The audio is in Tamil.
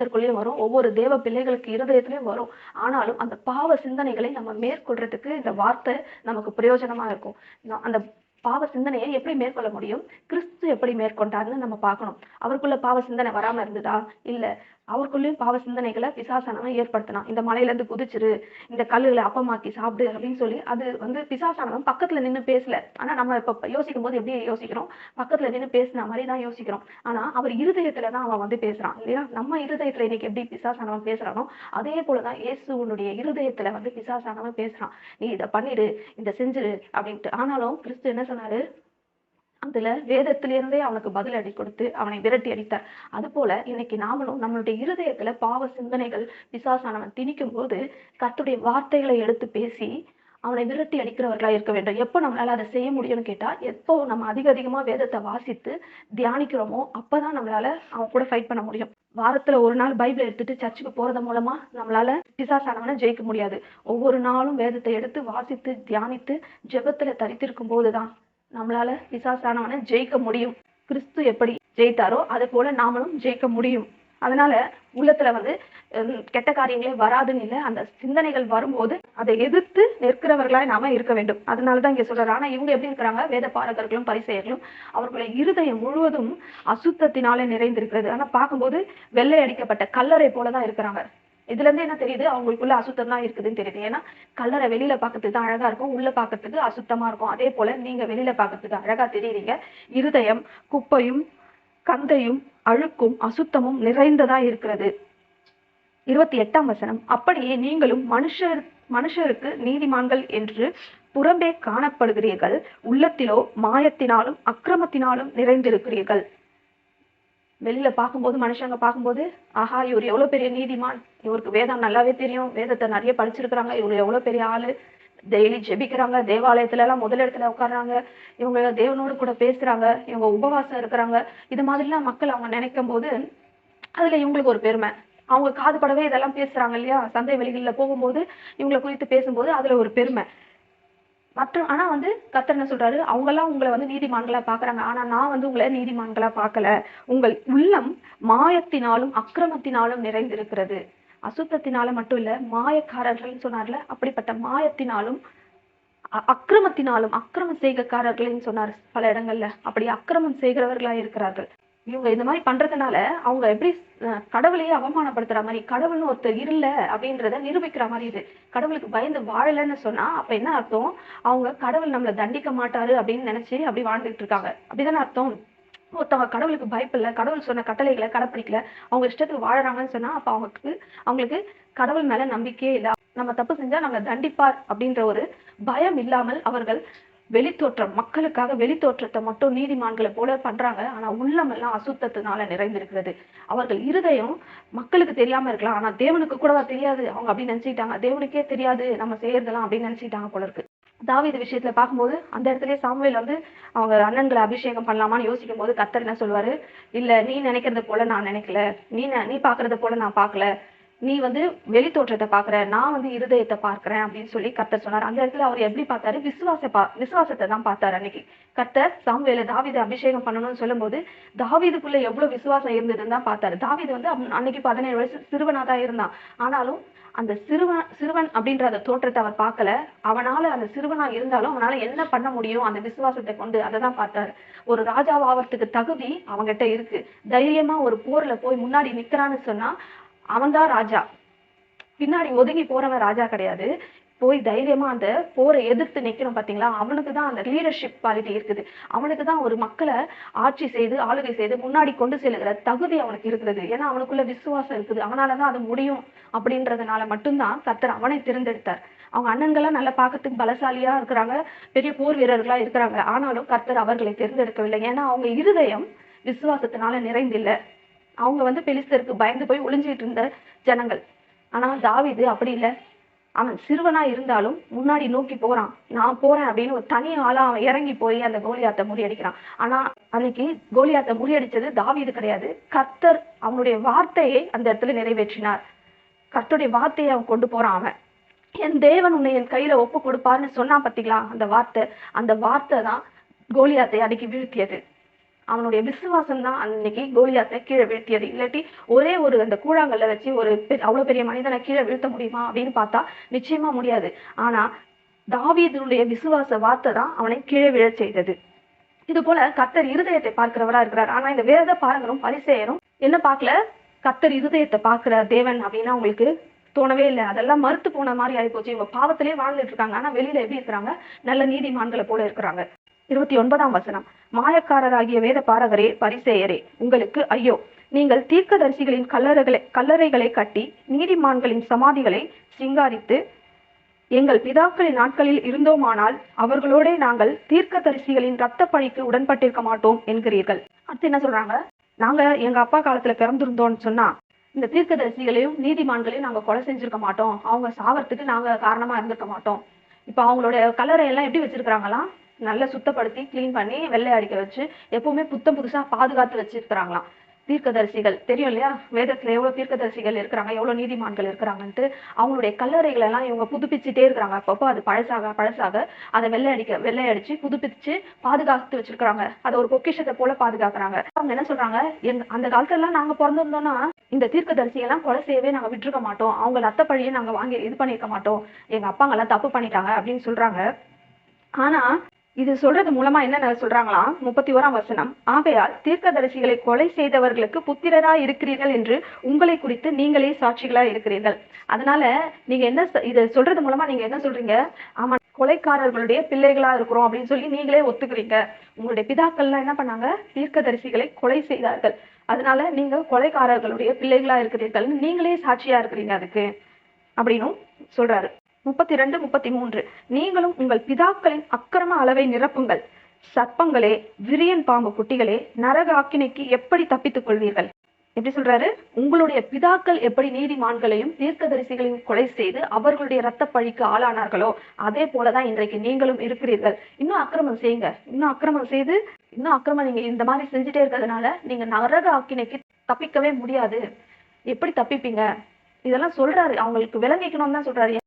இதற்குள்ளேயும் வரும். ஒவ்வொரு தேவ பிள்ளைகளுக்கு இருதயத்திலையும் வரும். ஆனாலும் அந்த பாவ சிந்தனைகளை நம்ம மேற்கொள்றதுக்கு இந்த வார்த்தை நமக்கு பிரயோஜனமா இருக்கும். அந்த பாவ சிந்தனையை எப்படி மேற்கொள்ள முடியும்? கிறிஸ்து எப்படி மேற்கொண்டாருன்னு நம்ம பார்க்கணும். அவருக்குள்ள பாவ சிந்தனை வராம இருந்ததா? இல்ல அவருக்குள்ளேயும் பாவ சிந்தனைகளை பிசாசானவன் ஏற்படுத்தினான் இந்த மலையில இருந்து குதிச்சிரு இந்த கல்லுகளை அப்பமாக்கி சாப்பிடு அப்படின்னு சொல்லி அது வந்து பிசாசானவன் பக்கத்துல நின்னு பேசல. ஆனா நம்ம இப்ப யோசிக்கும் போது எப்படி யோசிக்கிறோம்? பக்கத்துல நின்னு பேசின மாதிரி தான் யோசிக்கிறோம். ஆனா அவர் இருதயத்துலதான் அவன் வந்து பேசுறான் இல்லையா? நம்ம இருதயத்துல இன்னைக்கு எப்படி பிசாசானவன் பேசுறானோ அதே போலதான் உன்னுடைய இருதயத்துல வந்து பிசாசானவன் பேசுறான். நீ இதை பண்ணிடு இதை செஞ்சிரு அப்படின்ட்டு. ஆனாலும் கிறிஸ்து என்ன சொன்னாரு? அதுல வேதத்திலிருந்தே அவனுக்கு பதில் அடி கொடுத்து அவனை விரட்டி அடித்தார். அது போல இன்னைக்கு நாமளும் நம்மளுடைய இருதயத்துல பாவ சிந்தனைகள் பிசாசானவன் திணிக்கும் போது கத்துடைய வார்த்தைகளை எடுத்து பேசி அவனை விரட்டி அடிக்கிறவர்களா இருக்க வேண்டும். எப்போ நம்மளால அதை செய்ய முடியும்னு கேட்டா எப்போ நம்ம அதிக அதிகமா வேதத்தை வாசித்து தியானிக்கிறோமோ அப்பதான் நம்மளால அவன் கூட ஃபைட் பண்ண முடியும். வாரத்துல ஒரு நாள் பைபிள் எடுத்துட்டு சர்ச்சுக்கு போறது மூலமா நம்மளால பிசாசானவனை ஜெயிக்க முடியாது. ஒவ்வொரு நாளும் வேதத்தை எடுத்து வாசித்து தியானித்து ஜெபத்துல தரித்திருக்கும் போதுதான் நம்மளால பிசாசானவனை ஜெயிக்க முடியும். கிறிஸ்து எப்படி ஜெயித்தாரோ அதே போல நாமளும் ஜெயிக்க முடியும். அதனால உள்ளத்துல வந்து கெட்ட காரியங்களே வராதுன்னு இல்லை அந்த சிந்தனைகள் வரும்போது அதை எதிர்த்து நிற்கிறவர்களாய் நாம இருக்க வேண்டும். அதனாலதான் இங்க சொல்றாரு. ஆனா இவங்க எப்படி இருக்கிறாங்க? வேத பாரகர்களும் பரிசெயர்களும் அவர்களுடைய இருதயம் முழுவதும் அசுத்தத்தினாலே நிறைந்திருக்கிறது. ஆனா பார்க்கும்போது வெள்ளை அடிக்கப்பட்ட கல்லறை போலதான் இருக்கிறாங்க. இதுல இருந்து என்ன தெரியுது? அவங்களுக்குள்ள அசுத்தம் தான் இருக்குதுன்னு தெரியுது. ஏன்னா கல்லறை வெளியில பார்க்கறதுக்கு தான் அழகா இருக்கும். உள்ள பார்க்கறதுக்கு அசுத்தமா இருக்கும். அதே போல நீங்க வெளியில பார்க்கறதுக்கு அழகா தெரியுறீங்க. இருதயம் குப்பையும் கந்தையும் அழுக்கும் அசுத்தமும் நிறைந்ததா இருக்கிறது. இருபத்தி எட்டாம் வசனம். அப்படியே நீங்களும் மனுஷர் மனுஷருக்கு நீதிமான்கள் என்று புறம்பே காணப்படுகிறீர்கள். உள்ளத்திலோ மாயத்தினாலும் அக்கிரமத்தினாலும் நிறைந்திருக்கிறீர்கள். வெளியில பார்க்கும்போது மனுஷங்க பார்க்கும்போது ஆஹா இவர் எவ்வளவு பெரிய நீதிமான். இவருக்கு வேதம் நல்லாவே தெரியும். வேதத்தை நிறைய படிச்சிருக்கிறாங்க. இவங்க எவ்வளவு பெரிய ஆளு. டெய்லி ஜெபிக்கிறாங்க. தேவாலயத்துல எல்லாம் முதல் இடத்துல உட்கார்றாங்க. இவங்க தேவனோடு கூட பேசுறாங்க. இவங்க உபவாசம் இருக்கிறாங்க. இது மாதிரிலாம் மக்கள் அவங்க நினைக்கும் போது அதுல இவங்களுக்கு ஒரு பெருமை. அவங்க காதுபடவே இதெல்லாம் பேசுறாங்க இல்லையா? சந்தை வெளிகளில் போகும்போது இவங்களை குறித்து பேசும்போது அதுல ஒரு பெருமை. மற்றும் ஆனா வந்து கத்தர் என்ன சொல்றாரு? அவங்கெல்லாம் உங்களை வந்து நீதிமான்களா பாக்குறாங்க. ஆனா நான் வந்து உங்களை நீதிமான்களா பார்க்கல உங்கள் உள்ளம் மாயத்தினாலும் அக்கிரமத்தினாலும் நிறைந்திருக்கிறது. அசுத்தத்தினால மட்டும் இல்ல மாயக்காரர்கள்னு சொன்னார்ல அப்படிப்பட்ட மாயத்தினாலும் அக்கிரமத்தினாலும் அக்கிரமம் செய்கக்காரர்கள்னு சொன்னார் பல இடங்கள்ல. அப்படி அக்கிரமம் செய்கிறவர்களா இருக்கிறார்கள். இவங்க இந்த மாதிரி பண்றதுனால அவங்க எப்படி கடவுளையே அவமானப்படுத்துற மாதிரி கடவுள்னு ஒருத்தர் இல்ல அப்படின்றத நிரூபிக்கிற மாதிரி இது. கடவுளுக்கு பயந்து வாழலைன்னு சொன்னா அப்ப என்ன அர்த்தம்? அவங்க கடவுள் நம்மளை தண்டிக்க மாட்டாரு அப்படின்னு நினைச்சு அப்படி வாழ்ந்துட்டு இருக்காங்க. அப்படிதானே அர்த்தம்? ஒருத்தவங்க கடவுளுக்கு பயப்பில்ல கடவுள் சொன்ன கட்டளைகளை கடைப்பிடிக்கல அவங்க இஷ்டத்துக்கு வாழறாங்கன்னு சொன்னா அப்ப அவங்களுக்கு அவங்களுக்கு கடவுள் மேல நம்பிக்கையே இல்ல. நம்ம தப்பு செஞ்சா நம்மளை தண்டிப்பார் அப்படின்ற ஒரு பயம் இல்லாமல் அவர்கள் வெளித்தோற்றம் மக்களுக்காக வெளித்தோற்றத்தை மட்டும் நீதிமான்களை போல பண்றாங்க. ஆனா உள்ளம் எல்லாம் அசுத்தத்தினால நிறைந்திருக்கிறது. அவர்கள் இருதயம் மக்களுக்கு தெரியாம இருக்கலாம். ஆனா தேவனுக்கு கூடவா தெரியாது. அவங்க அப்படி நினைச்சிட்டாங்க தேவனுக்கே தெரியாது. நம்ம செய்யறதெல்லாம் அப்படின்னு நினைச்சிட்டாங்க போல இருக்கு. தாவித விஷயத்துல பார்க்கும்போது அந்த இடத்துலயே சாமுவேல் வந்து அவங்க அண்ணன்களை அபிஷேகம் பண்ணலாமான்னு யோசிக்கும் போது கத்தர் என்ன சொல்லுவாரு? இல்ல நீ நினைக்கிறத போல நான் நினைக்கல. நீ நீ பாக்குறத போல நான் பாக்கல நீ வந்து வெளி தோற்றத்தை பாக்குற நான் வந்து இருதயத்தை பார்க்கிறேன் அப்படின்னு சொல்லி கர்த்தர் சொன்னார். அந்த இடத்துல அவர் எப்படி பார்த்தாரு? விசுவாச பா விசுவாசத்தை தான் பார்த்தாரு அன்னைக்கு. கர்த்தர் சாமுவேல தாவீது அபிஷேகம் பண்ணணும்னு சொல்லும்போது தாவீதுக்குள்ள எவ்வளவு விசுவாசம் இருந்ததுன்னு தான் பார்த்தாரு. தாவீது வந்து அன்னைக்கு பதினேழு வயசு சிறுவனா தான் இருந்தான். ஆனாலும் அந்த சிறுவன் சிறுவன் அப்படின்ற அந்த தோற்றத்தை அவர் பார்க்கல. அவனால அந்த சிறுவனா இருந்தாலும் அவனால என்ன பண்ண முடியும்? அந்த விசுவாசத்தை கொண்டு அதை தான் பார்த்தாரு. ஒரு ராஜாவாகிறதுக்கு தகுதி அவங்கிட்ட இருக்கு. தைரியமா ஒரு போர்ல போய் முன்னாடி நிக்கிறான்னு சொன்னா அவன்தான் ராஜா. பின்னாடி ஒதுங்கி போறவன் ராஜா கிடையாது. போய் தைரியமா அந்த போரை எதிர்த்து நிக்கணும் பாத்தீங்களா? அவனுக்கு தான் அந்த லீடர்ஷிப் குவாலிட்டி இருக்குது. அவனுக்கு தான் ஒரு மக்களை ஆட்சி செய்து ஆளுகை செய்து முன்னாடி கொண்டு செல்லுகிற தகுதி அவனுக்கு இருக்கிறது. ஏன்னா அவனுக்குள்ள விசுவாசம் இருக்குது. அவனாலதான் அது முடியும் அப்படின்றதுனால மட்டும்தான் கர்த்தர் அவனை தேர்ந்தெடுத்தார். அவங்க அண்ணன்கள்லாம் நல்லா பார்க்கறதுக்கு பலசாலியா இருக்கிறாங்க. பெரிய போர் வீரர்களா இருக்கிறாங்க. ஆனாலும் கர்த்தர் அவர்களை தேர்ந்தெடுக்கவில்லை. ஏன்னா அவங்க இருதயம் விசுவாசத்தினால நிறைந்தில்லை. அவங்க வந்து பெலிஸ்தருக்கு பயந்து போய் ஒளிஞ்சிட்டு இருந்த ஜனங்கள். ஆனா தாவீது அப்படி இல்லை. அவன் சிறுவனா இருந்தாலும் முன்னாடி நோக்கி போறான். நான் போறேன் அப்படின்னு ஒரு தனி ஆளா அவன் இறங்கி போய் அந்த கோலியாத்த முறியடிக்கிறான். ஆனா அன்னைக்கு கோலியாத்த முறியடிச்சது தாவீது கிடையாது. கர்த்தர் அவனுடைய வார்த்தையை அந்த இடத்துல நிறைவேற்றினார். கர்த்தருடைய வார்த்தையை அவன் கொண்டு போறான் அவன். என் தேவன் உன்னை என் கையில ஒப்பு கொடுப்பார்னு சொன்னா பாத்தீங்களா? அந்த வார்த்தை. அந்த வார்த்தை தான் கோலியாத்தை அன்னைக்கு வீழ்த்தியது. அவனுடைய விசுவாசம் தான் அன்னைக்கு கோலியாத்தை கீழே வீழ்த்தியது. இல்லாட்டி ஒரே ஒரு அந்த கூழாங்கல்ல வச்சு ஒரு அவ்வளவு பெரிய மனிதனை கீழே வீழ்த்த முடியுமா அப்படின்னு பார்த்தா நிச்சயமா முடியாது. ஆனா தாவீதனுடைய விசுவாச வார்த்தை தான் அவனை கீழே விழச் செய்தது. இது போல கத்தர் இருதயத்தை பார்க்கிறவரா இருக்கிறார். ஆனா இந்த வேத பாருங்களும் பரிசெயரும் என்ன பார்க்கல? கத்தர் இருதயத்தை பார்க்கிற தேவன் அப்படின்னா உங்களுக்கு தோணவே இல்லை. அதெல்லாம் மறுத்து போன மாதிரி ஆயிப்போச்சு. இவங்க பாவத்திலே வாழ்ந்துட்டு இருக்காங்க. ஆனா வெளியில எப்படி இருக்கிறாங்க? நல்ல நீதிமான்களை போல இருக்கிறாங்க. இருபத்தி ஒன்பதாம் வசனம். மாயக்காரராகிய வேத பாரகரே பரிசேயரே உங்களுக்கு ஐயோ. நீங்கள் தீர்க்கதரிசிகளின் கல்லறைகளை கல்லறைகளை கட்டி நீதிமான்களின் சமாதிகளை சிங்காரித்து எங்கள் பிதாக்களின் நாட்களில் இருந்தோமானால் அவர்களோட நாங்கள் தீர்க்கதரிசிகளின் இரத்த பழிக்கு உடன்பட்டிருக்க மாட்டோம் என்கிறீர்கள். அடுத்து என்ன சொல்றாங்க? நாங்க எங்க அப்பா காலத்துல பிறந்திருந்தோம்னு சொன்னா இந்த தீர்க்கதரிசிகளையும் நீதிமான்களையும் நாங்க கொலை செஞ்சிருக்க மாட்டோம். அவங்க சாவறதுக்கு நாங்க காரணமா இருந்திருக்க மாட்டோம். இப்ப அவங்களோட கல்லறை எல்லாம் எப்படி வச்சிருக்கிறாங்களா நல்லா சுத்தப்படுத்தி க்ளீன் பண்ணி வெள்ளை அடிக்க வச்சு எப்பவுமே புத்தம் புதுசா பாதுகாத்து வச்சிருக்கிறாங்களாம். தீர்க்கதரிசிகள் தெரியும் இல்லையா? வேதத்துல எவ்வளவு தீர்க்கதரிசிகள் இருக்கிறாங்க எவ்வளவு நீதிமான்கள் இருக்கிறாங்கன்ட்டு அவங்களுடைய கல்லறைகளை எல்லாம் இவங்க புதுப்பிச்சுட்டே இருக்கிறாங்க. அப்பப்போ அது பழசாக பழசாக அதை வெள்ளை அடிக்க வெள்ளை அடிச்சு புதுப்பிச்சு பாதுகாத்து வச்சிருக்கிறாங்க. அதை ஒரு பொக்கிஷத்தை போல பாதுகாக்கிறாங்க. அவங்க என்ன சொல்றாங்க? எங்க அந்த காலத்துல எல்லாம் நாங்க பிறந்திருந்தோம்னா இந்த தீர்க்கதரிசிகள் எல்லாம் கொலை செய்யவே நாங்க விட்டுருக்க மாட்டோம். அவங்க ரத்த பழியை நாங்க வாங்கி இது பண்ணிருக்க மாட்டோம். எங்க அப்பாங்க எல்லாம் தப்பு பண்ணிட்டாங்க அப்படின்னு சொல்றாங்க. ஆனா இது சொல்றது மூலமா என்ன சொல்றாங்களா முப்பத்தி ஓராம் வசனம். ஆகையால் தீர்க்கதரிசிகளை கொலை செய்தவர்களுக்கு புத்திரரா இருக்கிறீர்கள் என்று உங்களை குறித்து நீங்களே சாட்சிகளா இருக்கிறீர்கள். அதனால நீங்க என்ன ச- இதை சொல்றது மூலமா நீங்க என்ன சொல்றீங்க? ஆமா கொலைக்காரர்களுடைய பிள்ளைகளா இருக்கிறோம் அப்படின்னு சொல்லி நீங்களே ஒத்துக்கிறீங்க. உங்களுடைய பிதாக்கள்லாம் என்ன பண்ணாங்க? தீர்க்கதரிசிகளை கொலை செய்தார்கள். அதனால நீங்க கொலைக்காரர்களுடைய பிள்ளைகளா இருக்கிறீர்கள்னு நீங்களே சாட்சியா இருக்கிறீங்க அதுக்கு. அப்படின்னும் சொல்றாரு. முப்பத்தி ரெண்டு முப்பத்தி மூன்று நீங்களும் உங்கள் பிதாக்களின் அக்கிரம அளவை நிரப்புங்கள். சர்ப்பங்களே விரியன் பாம்பு குட்டிகளே நரக ஆக்கினைக்கு எப்படி தப்பித்துக் கொள்வீர்கள்? எப்படி சொல்றாரு? உங்களுடைய பிதாக்கள் எப்படி நீதிமான்களையும் தீர்க்கதரிசிகளையும் கொலை செய்து அவர்களுடைய இரத்த பழிக்கு ஆளானார்களோ அதே போலதான் இன்றைக்கு நீங்களும் இருக்கிறீர்கள். இன்னும் அக்கிரமம் செய்யுங்க. இன்னும் அக்கிரமம் செய்து இன்னும் அக்கிரமம் நீங்க இந்த மாதிரி செஞ்சுட்டே இருக்கிறதுனால நீங்க நரக ஆக்கினைக்கு தப்பிக்கவே முடியாது. எப்படி தப்பிப்பீங்க? இதெல்லாம் சொல்றாரு. அவங்களுக்கு விளங்கிக்கணும்னு தான் சொல்றாரு.